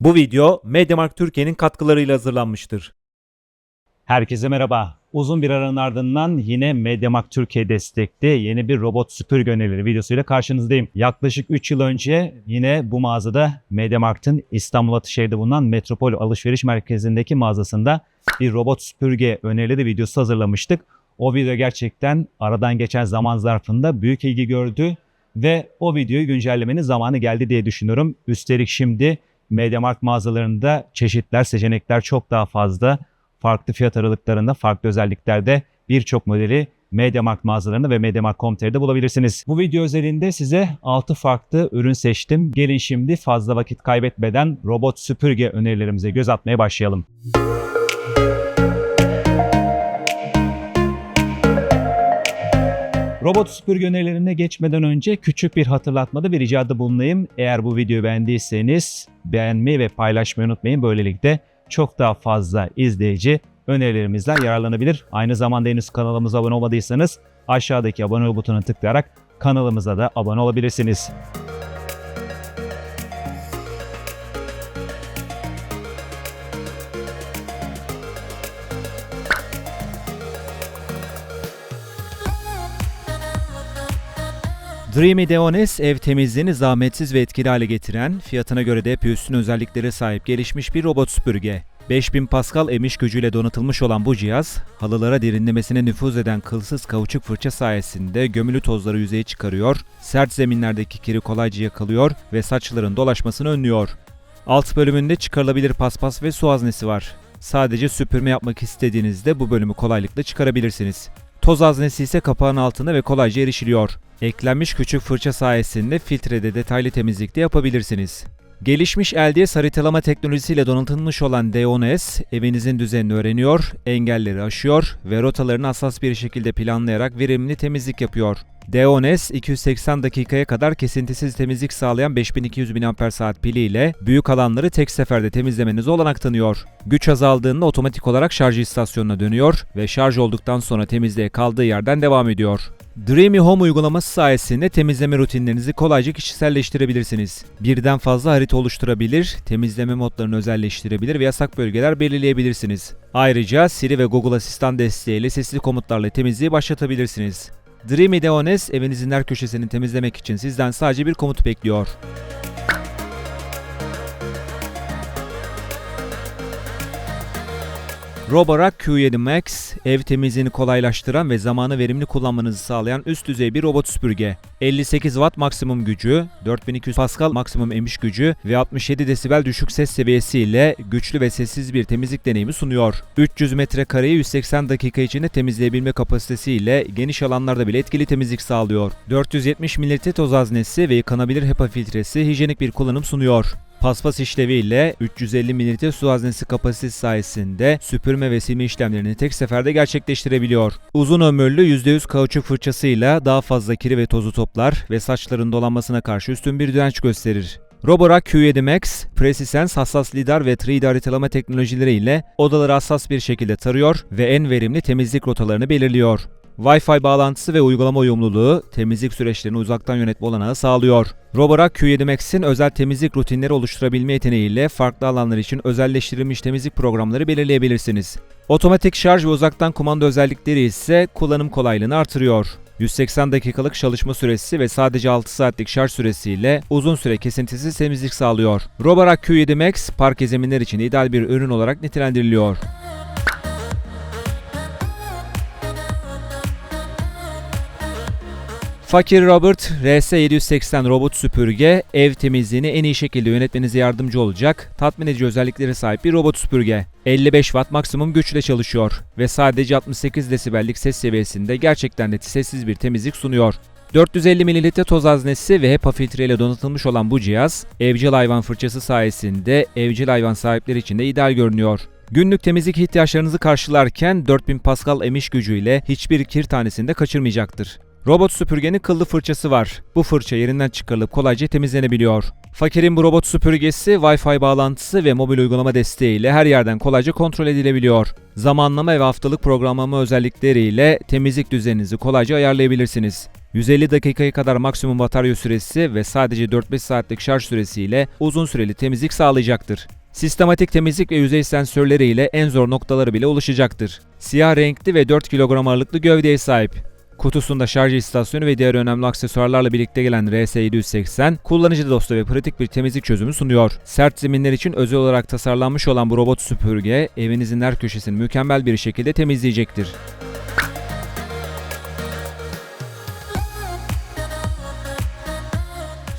Bu video Mediamarkt Türkiye'nin katkılarıyla hazırlanmıştır. Herkese merhaba. Uzun bir aranın ardından yine Mediamarkt Türkiye destekli yeni bir robot süpürge önerileri videosuyla karşınızdayım. Yaklaşık 3 yıl önce yine bu mağazada Mediamarkt'ın İstanbul Atışehir'de bulunan Metropol Alışveriş Merkezi'ndeki mağazasında bir robot süpürge önerileri videosu hazırlamıştık. O video gerçekten aradan geçen zaman zarfında büyük ilgi gördü ve o videoyu güncellemenin zamanı geldi diye düşünüyorum. Üstelik şimdi Mediamarkt mağazalarında çeşitler, seçenekler çok daha fazla. Farklı fiyat aralıklarında, farklı özelliklerde birçok modeli Mediamarkt mağazalarında ve Mediamarkt.com.tr'de bulabilirsiniz. Bu video özelinde size 6 farklı ürün seçtim. Gelin şimdi fazla vakit kaybetmeden robot süpürge önerilerimize göz atmaya başlayalım. Robot süpürge geçmeden önce küçük bir hatırlatmada bir ricada bulunayım. Eğer bu videoyu beğendiyseniz beğenmeyi ve paylaşmayı unutmayın. Böylelikle çok daha fazla izleyici önerilerimizden yararlanabilir. Aynı zamanda henüz kanalımıza abone olmadıysanız aşağıdaki abone butonuna tıklayarak kanalımıza da abone olabilirsiniz. Dreamy Deones ev temizliğini zahmetsiz ve etkili hale getiren, fiyatına göre de epey özelliklere sahip gelişmiş bir robot süpürge. 5000 Pascal emiş gücüyle donatılmış olan bu cihaz, halılara derinlemesine nüfuz eden kılsız kauçuk fırça sayesinde gömülü tozları yüzeye çıkarıyor, sert zeminlerdeki kiri kolayca yakalıyor ve saçların dolaşmasını önlüyor. Alt bölümünde çıkarılabilir paspas ve su haznesi var. Sadece süpürme yapmak istediğinizde bu bölümü kolaylıkla çıkarabilirsiniz. Toz haznesi ise kapağın altında ve kolayca erişiliyor. Eklenmiş küçük fırça sayesinde filtrede detaylı temizlikte yapabilirsiniz. Gelişmiş LDS haritalama teknolojisiyle donatılmış olan DONS, evinizin düzenini öğreniyor, engelleri aşıyor ve rotalarını hassas bir şekilde planlayarak verimli temizlik yapıyor. DONS 280 dakikaya kadar kesintisiz temizlik sağlayan 5200 mAh pili ile büyük alanları tek seferde temizlemenize olanak tanıyor. Güç azaldığında otomatik olarak şarj istasyonuna dönüyor ve şarj olduktan sonra temizliğe kaldığı yerden devam ediyor. Dreamy Home uygulaması sayesinde temizleme rutinlerinizi kolayca kişiselleştirebilirsiniz. Birden fazla harita oluşturabilir, temizleme modlarını özelleştirebilir ve yasak bölgeler belirleyebilirsiniz. Ayrıca Siri ve Google Asistan desteğiyle sesli komutlarla temizliği başlatabilirsiniz. Dreamy Deones evinizin her köşesini temizlemek için sizden sadece bir komut bekliyor. Roborack Q7 Max, ev temizliğini kolaylaştıran ve zamanı verimli kullanmanızı sağlayan üst düzey bir robot süpürge. 58 Watt maksimum gücü, 4200 Pascal maksimum emiş gücü ve 67 desibel düşük ses seviyesi ile güçlü ve sessiz bir temizlik deneyimi sunuyor. 300 metrekareyi 180 dakika içinde temizleyebilme kapasitesi ile geniş alanlarda bile etkili temizlik sağlıyor. 470 mililitre toz haznesi ve yıkanabilir HEPA filtresi hijyenik bir kullanım sunuyor. Paspas işleviyle 350 mililitre su haznesi kapasitesi sayesinde süpürme ve silme işlemlerini tek seferde gerçekleştirebiliyor. Uzun ömürlü %100 kauçuk fırçasıyla daha fazla kiri ve tozu toplar ve saçların dolanmasına karşı üstün bir direnç gösterir. Roborack Q7 Max, PreciSense hassas lidar ve 3D haritalama teknolojileriyle odaları hassas bir şekilde tarıyor ve en verimli temizlik rotalarını belirliyor. Wi-Fi bağlantısı ve uygulama uyumluluğu temizlik süreçlerini uzaktan yönetme olanağı sağlıyor. Roborack Q7 Max'in özel temizlik rutinleri oluşturabilme yeteneğiyle farklı alanlar için özelleştirilmiş temizlik programları belirleyebilirsiniz. Otomatik şarj ve uzaktan kumanda özellikleri ise kullanım kolaylığını artırıyor. 180 dakikalık çalışma süresi ve sadece 6 saatlik şarj süresiyle uzun süre kesintisiz temizlik sağlıyor. Roborack Q7 Max parke zeminler için ideal bir ürün olarak nitelendiriliyor. Fakir Robert RS780 robot süpürge ev temizliğini en iyi şekilde yönetmenize yardımcı olacak tatmin edici özelliklere sahip bir robot süpürge. 55 Watt maksimum güçle çalışıyor ve sadece 68 desibellik ses seviyesinde gerçekten de sessiz bir temizlik sunuyor. 450 ml toz haznesi ve HEPA filtreyle donatılmış olan bu cihaz, evcil hayvan fırçası sayesinde evcil hayvan sahipleri için de ideal görünüyor. Günlük temizlik ihtiyaçlarınızı karşılarken 4000 Pascal emiş gücüyle hiçbir kir tanesini de kaçırmayacaktır. Robot süpürgenin kıllı fırçası var. Bu fırça yerinden çıkarılıp kolayca temizlenebiliyor. Fakir'in bu robot süpürgesi Wi-Fi bağlantısı ve mobil uygulama desteğiyle her yerden kolayca kontrol edilebiliyor. Zamanlama ve haftalık programlama özellikleriyle temizlik düzeninizi kolayca ayarlayabilirsiniz. 150 dakikaya kadar maksimum batarya süresi ve sadece 4-5 saatlik şarj süresiyle uzun süreli temizlik sağlayacaktır. Sistematik temizlik ve yüzey sensörleri ile en zor noktalara bile ulaşacaktır. Siyah renkli ve 4 kilogram ağırlıklı gövdeye sahip. Kutusunda şarj istasyonu ve diğer önemli aksesuarlarla birlikte gelen RS780, kullanıcı dostu ve pratik bir temizlik çözümü sunuyor. Sert zeminler için özel olarak tasarlanmış olan bu robot süpürge, evinizin her köşesini mükemmel bir şekilde temizleyecektir.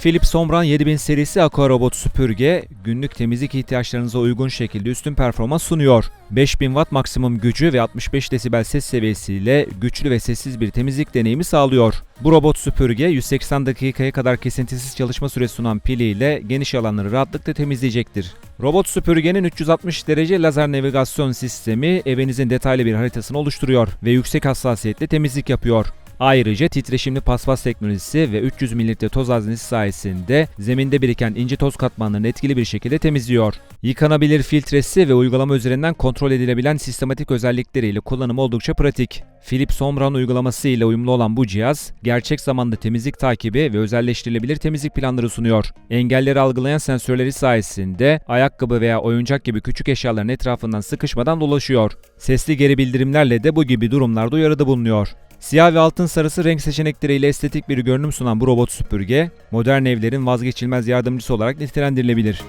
Philips Omron 7000 serisi Aqua Robot süpürge günlük temizlik ihtiyaçlarınıza uygun şekilde üstün performans sunuyor. 5000 Watt maksimum gücü ve 65 desibel ses seviyesiyle güçlü ve sessiz bir temizlik deneyimi sağlıyor. Bu robot süpürge 180 dakikaya kadar kesintisiz çalışma süresi sunan piliyle geniş alanları rahatlıkla temizleyecektir. Robot süpürgenin 360 derece lazer navigasyon sistemi evinizin detaylı bir haritasını oluşturuyor ve yüksek hassasiyetle temizlik yapıyor. Ayrıca titreşimli paspas teknolojisi ve 300 mililitre toz haznesi sayesinde zeminde biriken ince toz katmanlarını etkili bir şekilde temizliyor. Yıkanabilir filtresi ve uygulama üzerinden kontrol edilebilen sistematik özellikleriyle kullanımı oldukça pratik. Philips Home Run uygulaması ile uyumlu olan bu cihaz, gerçek zamanlı temizlik takibi ve özelleştirilebilir temizlik planları sunuyor. Engelleri algılayan sensörleri sayesinde ayakkabı veya oyuncak gibi küçük eşyaların etrafından sıkışmadan dolaşıyor. Sesli geri bildirimlerle de bu gibi durumlarda uyarıda bulunuyor. Siyah ve altın sarısı renk seçenekleriyle estetik bir görünüm sunan bu robot süpürge, modern evlerin vazgeçilmez yardımcısı olarak nitelendirilebilir.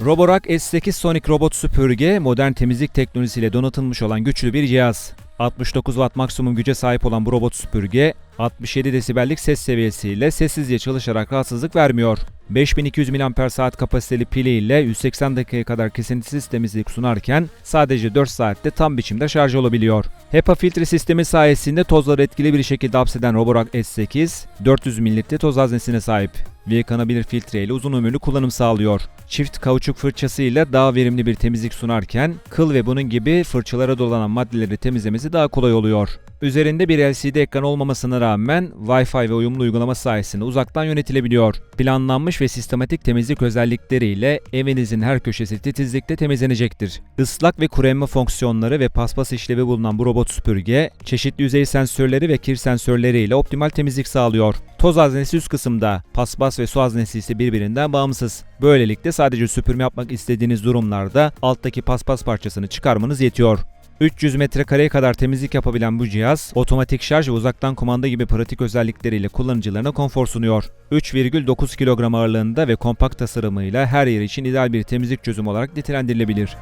Roborock S8 Sonic robot süpürge, modern temizlik teknolojisiyle donatılmış olan güçlü bir cihaz. 69 Watt maksimum güce sahip olan bu robot süpürge, 67 desibellik ses seviyesiyle sessizce çalışarak rahatsızlık vermiyor. 5200 mAh kapasiteli pili ile 180 dakikaya kadar kesintisiz temizlik sunarken sadece 4 saatte tam biçimde şarj olabiliyor. HEPA filtre sistemi sayesinde tozları etkili bir şekilde hapseden Roborock S8, 400 mililitre toz haznesine sahip ve yıkanabilir filtre ile uzun ömürlü kullanım sağlıyor. Çift kauçuk fırçası ile daha verimli bir temizlik sunarken kıl ve bunun gibi fırçalara dolanan maddeleri temizlemesi daha kolay oluyor. Üzerinde bir LCD ekran olmamasına rağmen Wi-Fi ve uyumlu uygulama sayesinde uzaktan yönetilebiliyor. Planlanmış ve sistematik temizlik özellikleriyle evinizin her köşesi titizlikle temizlenecektir. Islak ve kuru emme fonksiyonları ve paspas işlevi bulunan bu robot süpürge, çeşitli yüzey sensörleri ve kir sensörleriyle optimal temizlik sağlıyor. Toz haznesi üst kısımda, paspas ve su haznesi ise birbirinden bağımsız. Böylelikle sadece süpürme yapmak istediğiniz durumlarda alttaki paspas parçasını çıkarmanız yetiyor. 300 metrekareye kadar temizlik yapabilen bu cihaz, otomatik şarj ve uzaktan kumanda gibi pratik özellikleriyle kullanıcılarına konfor sunuyor. 3,9 kilogram ağırlığında ve kompakt tasarımıyla her yer için ideal bir temizlik çözümü olarak nitelendirilebilir.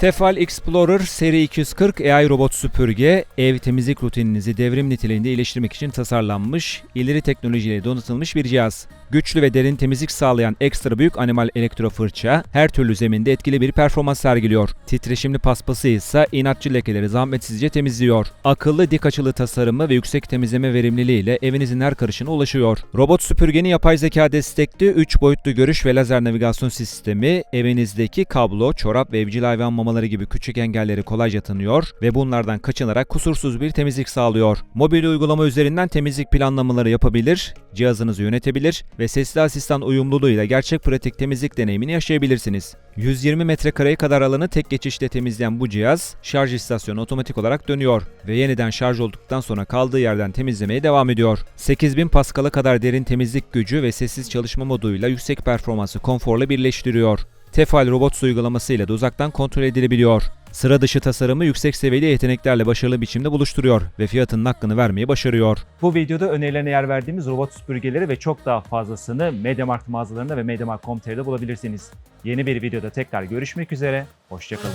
Tefal Explorer seri 240 AI robot süpürge, ev temizlik rutininizi devrim niteliğinde iyileştirmek için tasarlanmış, ileri teknolojiyle donatılmış bir cihaz. Güçlü ve derin temizlik sağlayan ekstra büyük animal elektro fırça, her türlü zeminde etkili bir performans sergiliyor. Titreşimli paspası ise inatçı lekeleri zahmetsizce temizliyor. Akıllı dik açılı tasarımı ve yüksek temizleme verimliliğiyle evinizin her karışına ulaşıyor. Robot süpürgenin yapay zeka destekli 3 boyutlu görüş ve lazer navigasyon sistemi, evinizdeki kablo, çorap ve evcil hayvan mamaları gibi küçük engelleri kolayca tanıyor ve bunlardan kaçınarak kusursuz bir temizlik sağlıyor. Mobil uygulama üzerinden temizlik planlamaları yapabilir, cihazınızı yönetebilir ve sesli asistan uyumluluğuyla gerçek pratik temizlik deneyimini yaşayabilirsiniz. 120 metrekareye kadar alanı tek geçişte temizleyen bu cihaz, şarj istasyonu otomatik olarak dönüyor ve yeniden şarj olduktan sonra kaldığı yerden temizlemeye devam ediyor. 8000 Pascal'a kadar derin temizlik gücü ve sessiz çalışma moduyla yüksek performansı konforla birleştiriyor. Tefal robot uygulaması ile de uzaktan kontrol edilebiliyor. Sıra dışı tasarımı yüksek seviyeli yeteneklerle başarılı biçimde buluşturuyor ve fiyatının hakkını vermeyi başarıyor. Bu videoda önerilerine yer verdiğimiz robot süpürgeleri ve çok daha fazlasını MediaMarkt mağazalarında ve MediaMarkt.com.tr'de bulabilirsiniz. Yeni bir videoda tekrar görüşmek üzere, hoşçakalın.